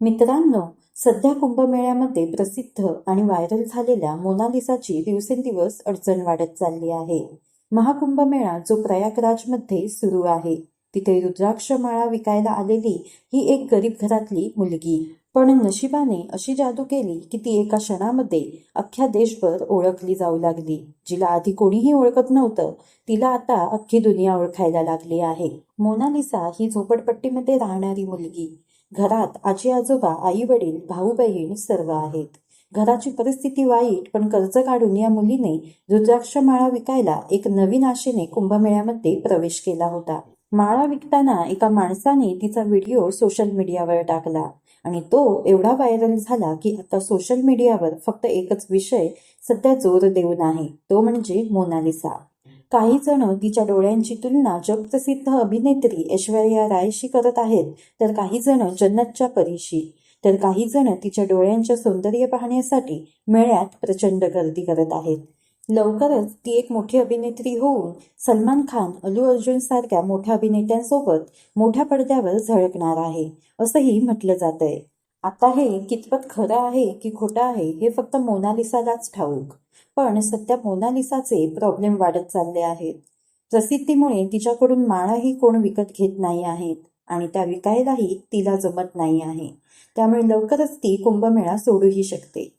मित्रांनो सध्या कुंभमेळ्यामध्ये प्रसिद्ध आणि व्हायरल झालेल्या मोनालिसाची दिवसेंदिवस अडचण वाढत चालली आहे. महाकुंभमेळा जो प्रयागराजमध्ये सुरू आहे तिथे रुद्राक्ष माळा विकायला आलेली ही एक गरीब घरातली मुलगी. पण नशिबाने अशी जादू केली की ती एका क्षणामध्ये अख्ख्या देशभर ओळखली जाऊ लागली. जिला आधी कोणीही ओळखत नव्हतं तिला आता अख्खी दुनिया ओळखायला लागली आहे. मोनालिसा ही झोपडपट्टीमध्ये राहणारी मुलगी. घरात आजी आजोबा आई वडील भाऊ बहीण सर्व आहेत. घराची परिस्थिती वाईट पण कर्ज काढून या मुलीने रुद्राक्ष माळा विकायला एक नवीन आशेने कुंभमेळ्यामध्ये प्रवेश केला होता. माळा विकताना एका माणसाने तिचा व्हिडिओ सोशल मीडियावर टाकला आणि तो एवढा व्हायरल झाला की आता सोशल मीडियावर फक्त एकच विषय सध्या जोर देऊन आहे तो म्हणजे मोनालिसा. काही जण तिच्या डोळ्यांची तुलना जगप्रसिद्ध अभिनेत्री ऐश्वर्या रायशी करत आहेत तर काही जण जन्नतच्या परीशी तर काही जण तिच्या डोळ्यांच्या सौंदर्य पाहण्यासाठी मेळ्यात प्रचंड गर्दी करत आहेत. लवकरच ती एक मोठी अभिनेत्री होऊन सलमान खान अलू अर्जुन सारख्या मोठ्या अभिनेत्यांसोबत मोठ्या पडद्यावर झळकणार आहे असंही म्हटलं जातंय. आता हे कितपत खरं आहे की खोटं आहे हे फक्त मोनालिसालाच ठाऊक. पण सध्या मोनालिसाचे प्रॉब्लेम वाढत चालले आहेत. प्रसिद्धीमुळे तिच्याकडून माळाही कोण विकत घेत नाही आहेत आणि त्या विकायलाही तिला जमत नाही आहे. त्यामुळे लवकरच ती कुंभमेळा सोडूही शकते.